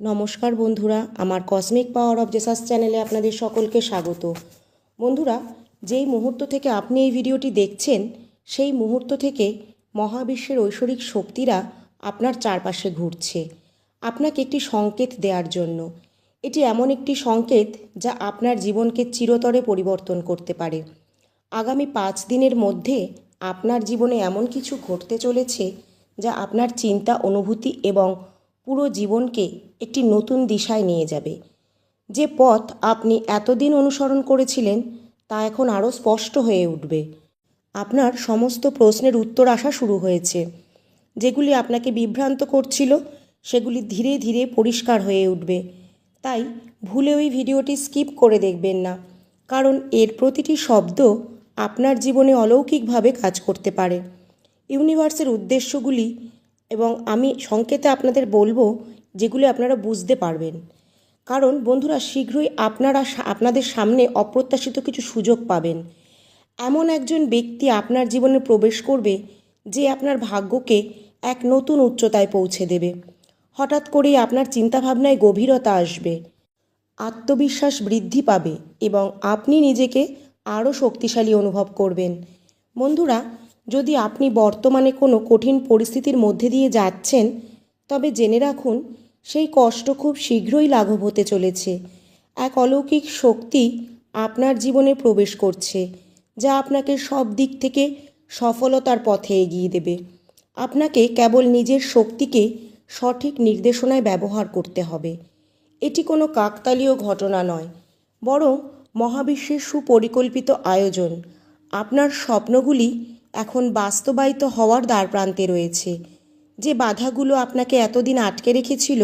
নমস্কার বন্ধুরা, আমার কসমিক পাওয়ার অফ জেসাস চ্যানেলে আপনাদের সকলকে স্বাগত। বন্ধুরা, যেই মুহূর্ত থেকে আপনি এই ভিডিওটি দেখছেন, সেই মুহূর্ত থেকে মহাবিশ্বের ঐশ্বরিক শক্তিরা আপনার চারপাশে ঘুরছে। আপনাকে একটি সংকেত দেওয়ার জন্য। এটি এমন একটি সংকেত যা আপনার জীবনকে চিরতরে পরিবর্তন করতে পারে। আগামী পাঁচ দিনের মধ্যে আপনার জীবনে এমন কিছু ঘটতে চলেছে যা আপনার চিন্তা, অনুভূতি এবং পুরো জীবনকে একটি নতুন দিশায় নিয়ে যাবে। যে পথ আপনি এতদিন অনুসরণ করেছিলেন, তা এখন আরও স্পষ্ট হয়ে উঠবে। আপনার সমস্ত প্রশ্নের উত্তর আসা শুরু হয়েছে। যেগুলি আপনাকে বিভ্রান্ত করছিল, সেগুলি ধীরে ধীরে পরিষ্কার হয়ে উঠবে। তাই ভুলে ওই ভিডিওটি স্কিপ করে দেখবেন না, কারণ এর প্রতিটি শব্দ আপনার জীবনে অলৌকিকভাবে কাজ করতে পারে। ইউনিভার্সের উদ্দেশ্যগুলি এবং আমি সংকেতে আপনাদের বলব যেগুলি আপনারা বুঝতে পারবেন। কারণ বন্ধুরা, শীঘ্রই আপনারা আপনাদের সামনে অপ্রত্যাশিত কিছু সুযোগ পাবেন। এমন একজন ব্যক্তি আপনার জীবনে প্রবেশ করবে যে আপনার ভাগ্যকে এক নতুন উচ্চতায় পৌঁছে দেবে। হঠাৎ করেই আপনার চিন্তাভাবনায় গভীরতা আসবে, আত্মবিশ্বাস বৃদ্ধি পাবে এবং আপনি নিজেকে আরও শক্তিশালী অনুভব করবেন। বন্ধুরা যদি আপনি বর্তমানে কোনো কঠিন পরিস্থিতির মধ্যে দিয়ে যাচ্ছেন, তবে জেনে রাখুন, সেই কষ্ট খুব শীঘ্রই লাঘব হতে চলেছে। এক অলৌকিক শক্তি আপনার জীবনে প্রবেশ করছে, যা আপনাকে সব দিক থেকে সফলতার পথে এগিয়ে দেবে। আপনাকে কেবল নিজের শক্তিকে সঠিক নির্দেশনায় ব্যবহার করতে হবে। এটি কোনো কাকতালীয় ঘটনা নয়, বরং মহাবিশ্বের সুপরিকল্পিত আয়োজন। আপনার স্বপ্নগুলি এখন বাস্তবায়িত হওয়ার দ্বারপ্রান্তে রয়েছে। যে বাধাগুলো আপনাকে এতদিন আটকে রেখেছিল,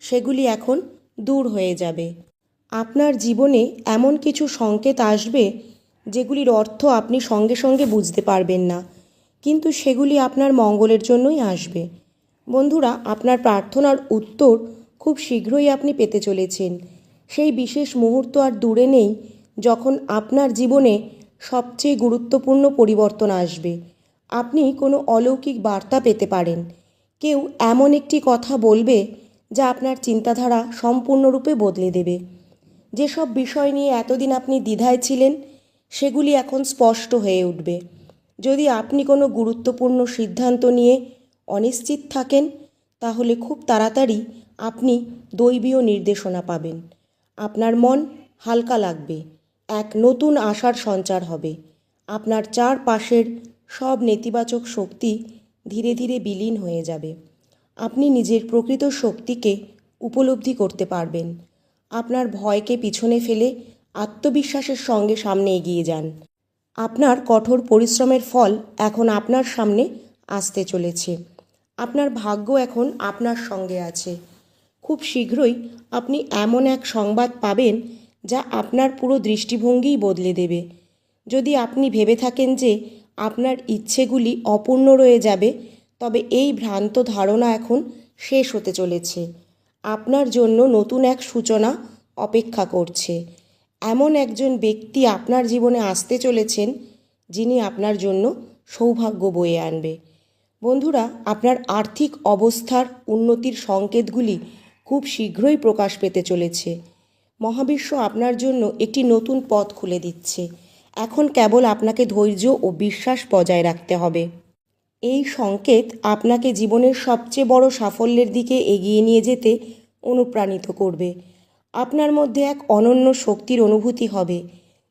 সেগুলি এখন দূর হয়ে যাবে। আপনার জীবনে এমন কিছু সংকেত আসবে, যেগুলির অর্থ আপনি সঙ্গে সঙ্গে বুঝতে পারবেন না, কিন্তু সেগুলি আপনার মঙ্গলের জন্যই আসবে। বন্ধুরা, আপনার প্রার্থনার উত্তর খুব শীঘ্রই আপনি পেতে চলেছেন। সেই বিশেষ মুহূর্ত আর দূরে নেই যখন আপনার জীবনে সবচেয়ে গুরুত্বপূর্ণ পরিবর্তন আসবে। আপনি কোনো অলৌকিক বার্তা পেতে পারেন। কেউ এমন একটি কথা বলবে যা আপনার চিন্তাধারা সম্পূর্ণরূপে বদলে দেবে। যেসব বিষয় নিয়ে এতদিন আপনি দ্বিধায় ছিলেন, সেগুলি এখন স্পষ্ট হয়ে উঠবে। যদি আপনি কোনো গুরুত্বপূর্ণ সিদ্ধান্ত নিয়ে অনিশ্চিত থাকেন, তাহলে খুব তাড়াতাড়ি আপনি দৈবীয় নির্দেশনা পাবেন। আপনার মন হালকা লাগবে। এক নতুন আশার সঞ্চার হবে। আপনার চারপাশের সব নেতিবাচক শক্তি ধীরে ধীরে বিলীন হয়ে যাবে। আপনি নিজের প্রকৃত শক্তিকে উপলব্ধি করতে পারবেন। আপনার ভয়কে পিছনে ফেলে আত্মবিশ্বাসের সঙ্গে সামনে এগিয়ে যান। আপনার কঠোর পরিশ্রমের ফল এখন আপনার সামনে আসতে চলেছে। আপনার ভাগ্য এখন আপনার সঙ্গে আছে। খুব শীঘ্রই আপনি এমন এক সংবাদ পাবেন যা আপনার পুরো দৃষ্টিভঙ্গিই বদলে দেবে। যদি আপনি ভেবে থাকেন যে আপনার ইচ্ছেগুলি অপূর্ণ রয়ে যাবে, তবে এই ভ্রান্ত ধারণা এখন শেষ হতে চলেছে। আপনার জন্য নতুন এক সূচনা অপেক্ষা করছে। এমন একজন ব্যক্তি আপনার জীবনে আসতে চলেছেন, যিনি আপনার জন্য সৌভাগ্য বয়ে আনবে। বন্ধুরা, আপনার আর্থিক অবস্থার উন্নতির সংকেতগুলি খুব শীঘ্রই প্রকাশ পেতে চলেছে। মহাবিশ্ব আপনার জন্য একটি নতুন পথ খুলে দিচ্ছে। এখন কেবল আপনাকে ধৈর্য ও বিশ্বাস বজায় রাখতে হবে। এই সংকেত আপনাকে জীবনের সবচেয়ে বড় সাফল্যের দিকে এগিয়ে নিয়ে যেতে অনুপ্রাণিত করবে। আপনার মধ্যে এক অনন্য শক্তির অনুভূতি হবে,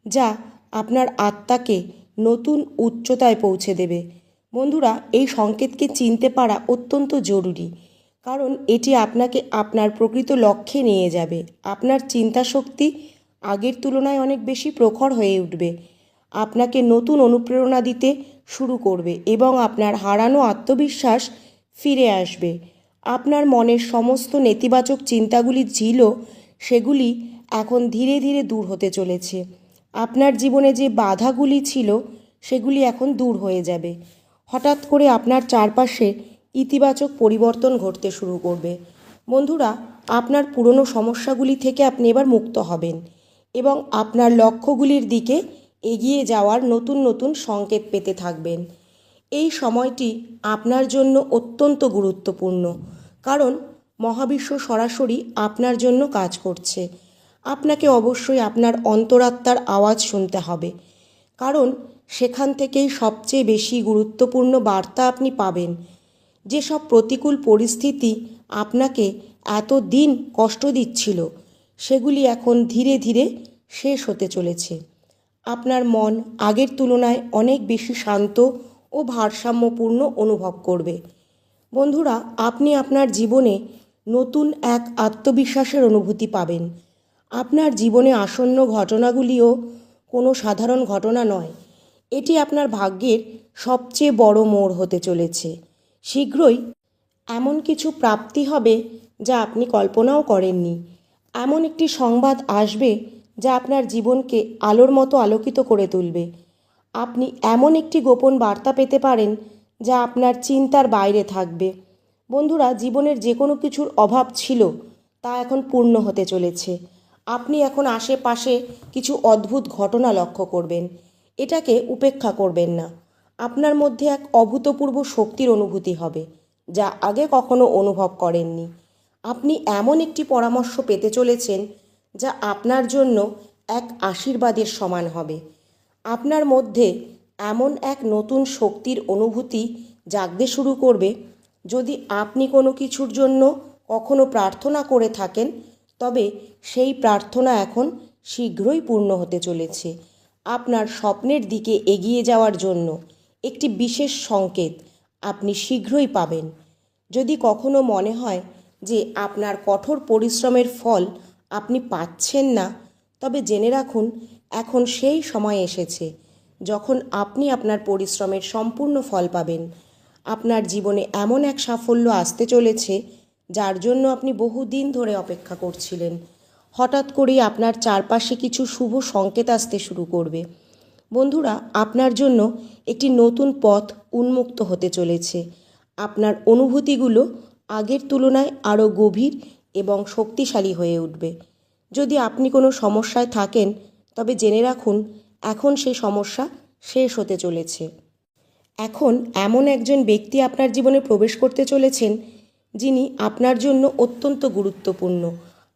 যা আপনার আত্মাকে নতুন উচ্চতায় পৌঁছে দেবে। বন্ধুরা, এই সংকেতকে চিনতে পারা অত্যন্ত জরুরি। কারণ এটি আপনাকে আপনার প্রকৃত লক্ষ্যে নিয়ে যাবে। আপনার চিন্তা শক্তি আগের তুলনায় অনেক বেশি প্রখর হয়ে উঠবে। আপনাকে নতুন অনুপ্রেরণা দিতে শুরু করবে এবং আপনার হারানো আত্মবিশ্বাস ফিরে আসবে। আপনার মনের সমস্ত নেতিবাচক চিন্তাগুলি ছিল সেগুলি এখন ধীরে ধীরে দূর হতে চলেছে। আপনার জীবনে যে বাধাগুলি ছিল, সেগুলি এখন দূর হয়ে যাবে। হঠাৎ করে আপনার চারপাশে ইতিবাচক পরিবর্তন ঘটতে শুরু করবে। বন্ধুরা, আপনার পুরনো সমস্যাগুলি থেকে আপনি এবার মুক্ত হবেন এবং আপনার লক্ষ্যগুলির দিকে এগিয়ে যাওয়ার নতুন নতুন সংকেত পেতে থাকবেন। এই সময়টি আপনার জন্য অত্যন্ত গুরুত্বপূর্ণ, কারণ মহাবিশ্ব সরাসরি আপনার জন্য কাজ করছে। আপনাকে অবশ্যই আপনার অন্তরাত্মার আওয়াজ শুনতে হবে, কারণ সেখান থেকেই সবচেয়ে বেশি গুরুত্বপূর্ণ বার্তা আপনি পাবেন। যেসব প্রতিকূল পরিস্থিতি আপনাকে এত দিন কষ্ট দিচ্ছিল, সেগুলি এখন ধীরে ধীরে শেষ হতে চলেছে। আপনার মন আগের তুলনায় অনেক বেশি শান্ত ও ভারসাম্যপূর্ণ অনুভব করবে। বন্ধুরা, আপনি আপনার জীবনে নতুন এক আত্মবিশ্বাসের অনুভূতি পাবেন। আপনার জীবনে আসন্ন ঘটনাগুলিও কোনো সাধারণ ঘটনা নয়, এটি আপনার ভাগ্যের সবচেয়ে বড় মোড় হতে চলেছে। শীঘ্রই এমন কিছু প্রাপ্তি হবে যা আপনি কল্পনাও করেননি। এমন একটি সংবাদ আসবে যা আপনার জীবনকে আলোর মতো আলোকিত করে তুলবে। আপনি এমন একটি গোপন বার্তা পেতে পারেন যা আপনার চিন্তার বাইরে থাকবে। বন্ধুরা, জীবনের যে কোনো কিছুর অভাব ছিল, তা এখন পূর্ণ হতে চলেছে। আপনি এখন আশেপাশে কিছু অদ্ভুত ঘটনা লক্ষ্য করবেন। এটাকে উপেক্ষা করবেন না। আপনার মধ্যে এক অভূতপূর্ব শক্তির অনুভূতি হবে, যা আগে কখনো অনুভব করেননি। আপনি এমন একটি পরামর্শ পেতে চলেছেন, যা আপনার জন্য এক আশীর্বাদের সমান হবে। আপনার মধ্যে এমন এক নতুন শক্তির অনুভূতি জাগতে শুরু করবে, যদি আপনি কোনো কিছুর জন্য কখনো প্রার্থনা করে থাকেন, তবে সেই প্রার্থনা এখন শীঘ্রই পূর্ণ হতে চলেছে। আপনার স্বপ্নের দিকে এগিয়ে যাওয়ার জন্য একটি বিশেষ সংকেত আপনি শীঘ্রই পাবেন। যদি কখনো মনে হয় যে আপনার কঠোর পরিশ্রমের ফল আপনি পাচ্ছেন না, তবে জেনে রাখুন, এখন সেই সময় এসেছে যখন আপনি আপনার পরিশ্রমের সম্পূর্ণ ফল পাবেন। আপনার জীবনে এমন এক সাফল্য আসতে চলেছে যার জন্য আপনি বহুদিন ধরে অপেক্ষা করছিলেন। হঠাৎ করেই আপনার চারপাশে কিছু শুভ সংকেত আসতে শুরু করবে। বন্ধুরা, আপনার জন্য একটি নতুন পথ উন্মুক্ত হতে চলেছে। আপনার অনুভূতিগুলো আগের তুলনায় আরও গভীর এবং শক্তিশালী হয়ে উঠবে। যদি আপনি কোনো সমস্যায় থাকেন, তবে জেনে রাখুন, এখন সেই সমস্যা শেষ হতে চলেছে। এখন এমন একজন ব্যক্তি আপনার জীবনে প্রবেশ করতে চলেছেন, যিনি আপনার জন্য অত্যন্ত গুরুত্বপূর্ণ।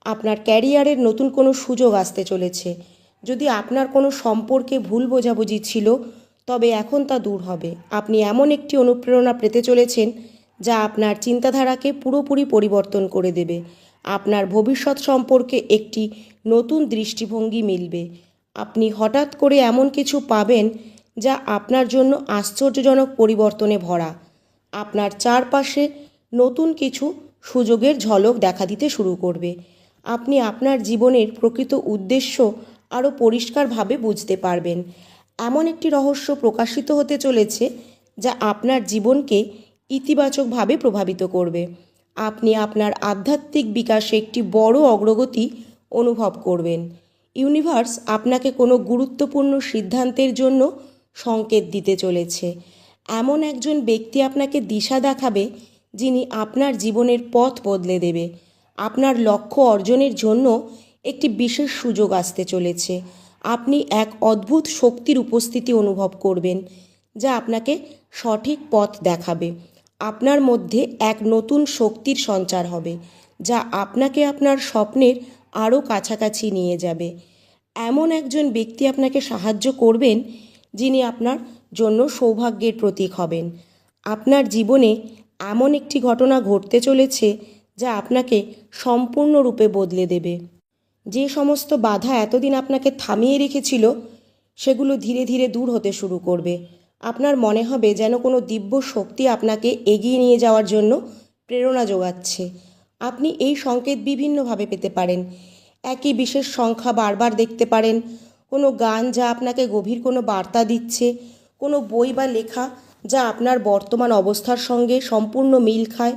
আপনার ক্যারিয়ারের নতুন কোনো সুযোগ আসতে চলেছে। যদি আপনার কোনো সম্পর্কে ভুল বোঝাবুঝি ছিল, তবে এখন তা দূর হবে। আপনি এমন একটি অনুপ্রেরণা পেতে চলেছেন, যা আপনার চিন্তাধারাকে পুরোপুরি পরিবর্তন করে দেবে। আপনার ভবিষ্যৎ সম্পর্কে একটি নতুন দৃষ্টিভঙ্গি মিলবে। আপনি হঠাৎ করে এমন কিছু পাবেন, যা আপনার জন্য আশ্চর্যজনক পরিবর্তনে ভরা। আপনার চারপাশে নতুন কিছু সুযোগের ঝলক দেখা দিতে শুরু করবে। আপনি আপনার জীবনের প্রকৃত উদ্দেশ্য আরও পরিষ্কারভাবে বুঝতে পারবেন। এমন একটি রহস্য প্রকাশিত হতে চলেছে যা আপনার জীবনকে ইতিবাচকভাবে প্রভাবিত করবে। আপনি আপনার আধ্যাত্মিক বিকাশে একটি বড় অগ্রগতি অনুভব করবেন। ইউনিভার্স আপনাকে কোনো গুরুত্বপূর্ণ সিদ্ধান্তের জন্য সংকেত দিতে চলেছে। এমন একজন ব্যক্তি আপনাকে দিশা দেখাবে যিনি আপনার জীবনের পথ বদলে দেবে। আপনার লক্ষ্য অর্জনের জন্য একটি বিশেষ সুযোগ আসতে চলেছে। আপনি এক অদ্ভুত শক্তির উপস্থিতি অনুভব করবেন, যা আপনাকে সঠিক পথ দেখাবে। আপনার মধ্যে এক নতুন শক্তির সঞ্চার হবে, যা আপনাকে আপনার স্বপ্নের আরও কাছাকাছি নিয়ে যাবে। এমন একজন ব্যক্তি আপনাকে সাহায্য করবেন, যিনি আপনার জন্য সৌভাগ্যের প্রতীক হবেন। আপনার জীবনে এমন একটি ঘটনা ঘটতে চলেছে, যা আপনাকে সম্পূর্ণরূপে বদলে দেবে। যে সমস্ত বাধা এতদিন আপনাকে থামিয়ে রেখেছিল, সেগুলো ধীরে ধীরে দূর হতে শুরু করবে। আপনার মনে হবে যেন কোনো দিব্য শক্তি আপনাকে এগিয়ে নিয়ে যাওয়ার জন্য প্রেরণা যোগাচ্ছে। আপনি এই সংকেত বিভিন্নভাবে পেতে পারেন। একই বিশেষ সংখ্যা বারবার দেখতে পারেন। কোনো গান যা আপনাকে গভীর কোনো বার্তা দিচ্ছে, কোনো বই বা লেখা যা আপনার বর্তমান অবস্থার সঙ্গে সম্পূর্ণ মিল খায়,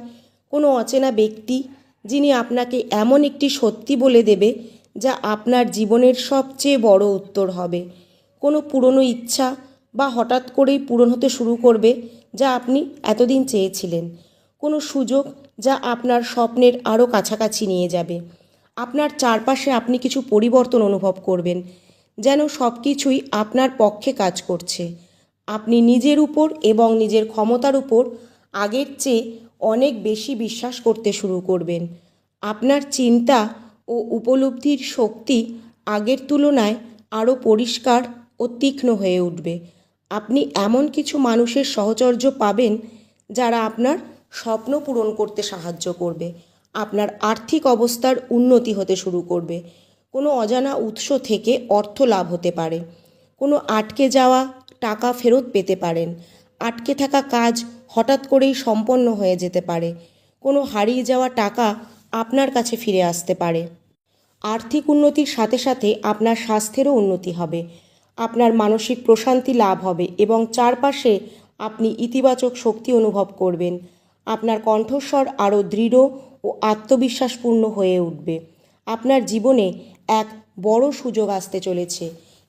কোনো অচেনা ব্যক্তি যিনি আপনাকে এমন একটি সত্যি বলে দেবে যা আপনার জীবনের সবচেয়ে বড় উত্তর হবে। কোনো পুরনো ইচ্ছা বা হঠাৎ করেই পূরণ হতে শুরু করবে যা আপনি এতদিন চেয়েছিলেন। কোনো সুযোগ যা আপনার স্বপ্নের আরও কাছাকাছি নিয়ে যাবে। আপনার চারপাশে আপনি কিছু পরিবর্তন অনুভব করবেন, যেন সব কিছুই আপনার পক্ষে কাজ করছে। আপনি নিজের উপর এবং নিজের ক্ষমতার উপর আগের চেয়ে অনেক বেশি বিশ্বাস করতে শুরু করবেন। আপনার চিন্তা ও উপলব্ধির শক্তি আগের তুলনায় আরও পরিষ্কার ও তীক্ষ্ণ হয়ে উঠবে। আপনি এমন কিছু মানুষের সহচর্য পাবেন যারা আপনার স্বপ্ন পূরণ করতে সাহায্য করবে। আপনার আর্থিক অবস্থার উন্নতি হতে শুরু করবে। কোনো অজানা উৎস থেকে অর্থ লাভ হতে পারে। কোনো আটকে যাওয়া টাকা ফেরত পেতে পারেন। আটকে থাকা কাজ হঠাৎ করেই সম্পন্ন হয়ে যেতে পারে। কোনো হারিয়ে যাওয়া টাকা আপনার কাছে ফিরে আসতে পারে। আর্থিক উন্নতির সাথে সাথে আপনার স্বাস্থ্যেরও উন্নতি হবে। আপনার মানসিক প্রশান্তি লাভ হবে এবং চারপাশে আপনি ইতিবাচক শক্তি অনুভব করবেন। আপনার কণ্ঠস্বর আরও দৃঢ় ও আত্মবিশ্বাসপূর্ণ হয়ে উঠবে। আপনার জীবনে এক বড় সুযোগ আসতে চলেছে।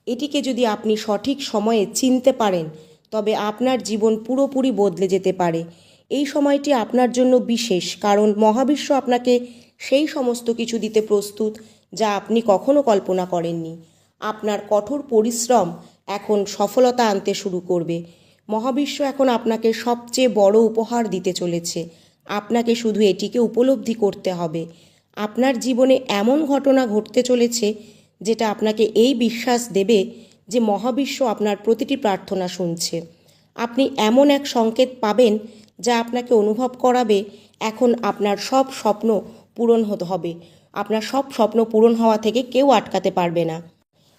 এটিকে যদি আপনি সঠিক সময়ে চিনতে পারেন, তবে আপনার জীবন পুরোপুরি বদলে যেতে পারে। এই সময়টি আপনার জন্য বিশেষ, কারণ মহাবিশ্ব আপনাকে সেই সমস্ত কিছু দিতে প্রস্তুত যা আপনি কখনো কল্পনা করেননি। আপনার কঠোর পরিশ্রম এখন সফলতা আনতে শুরু করবে। মহাবিশ্ব এখন আপনাকে সবচেয়ে বড় উপহার দিতে চলেছে। আপনাকে শুধু এটিকে উপলব্ধি করতে হবে। আপনার জীবনে এমন ঘটনা ঘটতে চলেছে যেটা আপনাকে এই বিশ্বাস দেবে যে মহাবিশ্ব আপনার প্রতিটি প্রার্থনা শুনছে। আপনি এমন এক সংকেত পাবেন যা আপনাকে অনুভব করাবে, এখন আপনার সব স্বপ্ন পূরণ হতে হবে। আপনার সব স্বপ্ন পূরণ হওয়া থেকে কেউ আটকাতে পারবে না।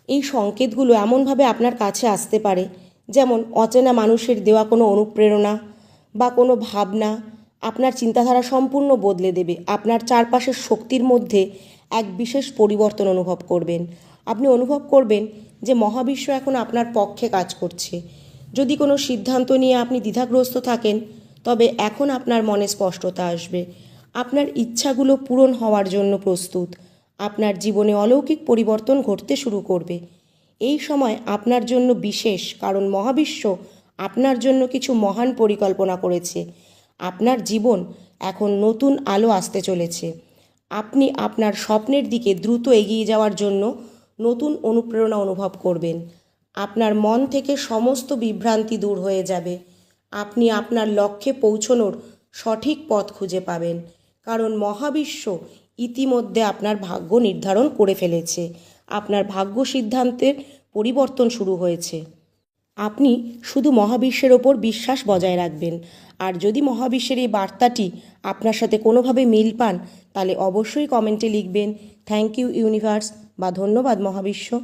এই সংকেতগুলো এমনভাবে আপনার কাছে আসতে পারে, যেমন অচেনা মানুষের দেওয়া কোনো অনুপ্রেরণা বা কোনো ভাবনা আপনার চিন্তাধারা সম্পূর্ণ বদলে দেবে। আপনার চারপাশের শক্তির মধ্যে এক বিশেষ পরিবর্তন অনুভব করবেন। আপনি অনুভব করবেন যে মহাবিশ্ব এখন আপনার পক্ষে কাজ করছে। যদি কোনো সিদ্ধান্ত নিয়ে আপনি দ্বিধাগ্রস্ত থাকেন তবে এখন আপনার মনে স্পষ্টতা আসবে। আপনার ইচ্ছাগুলো পূরণ হওয়ার জন্য প্রস্তুত। আপনার জীবনে অলৌকিক পরিবর্তন ঘটতে শুরু করবে। এই সময় আপনার জন্য বিশেষ, কারণ মহাবিশ্ব আপনার জন্য কিছু মহান পরিকল্পনা করেছে। আপনার জীবন এখন নতুন আলো আসতে চলেছে। আপনি আপনার স্বপ্নের দিকে দ্রুত এগিয়ে যাওয়ার জন্য নতুন অনুপ্রেরণা অনুভব করবেন। আপনার মন থেকে সমস্ত বিভ্রান্তি দূর হয়ে যাবে। আপনি আপনার লক্ষ্যে পৌঁছনোর সঠিক পথ খুঁজে পাবেন। কারণ মহাবিশ্ব ইতিমধ্যে আপনার ভাগ্য নির্ধারণ করে ফেলেছে। আপনার ভাগ্য সিদ্ধান্তের পরিবর্তন শুরু হয়েছে। আপনি শুধু মহাবিশ্বের ওপর বিশ্বাস বজায় রাখবেন। আর যদি মহাবিশ্বের এই বার্তাটি আপনার সাথে কোনোভাবে মিল পান, তাহলে অবশ্যই কমেন্টে লিখবেন, থ্যাংক ইউ ইউনিভার্স বা ধন্যবাদ মহাবিশ্ব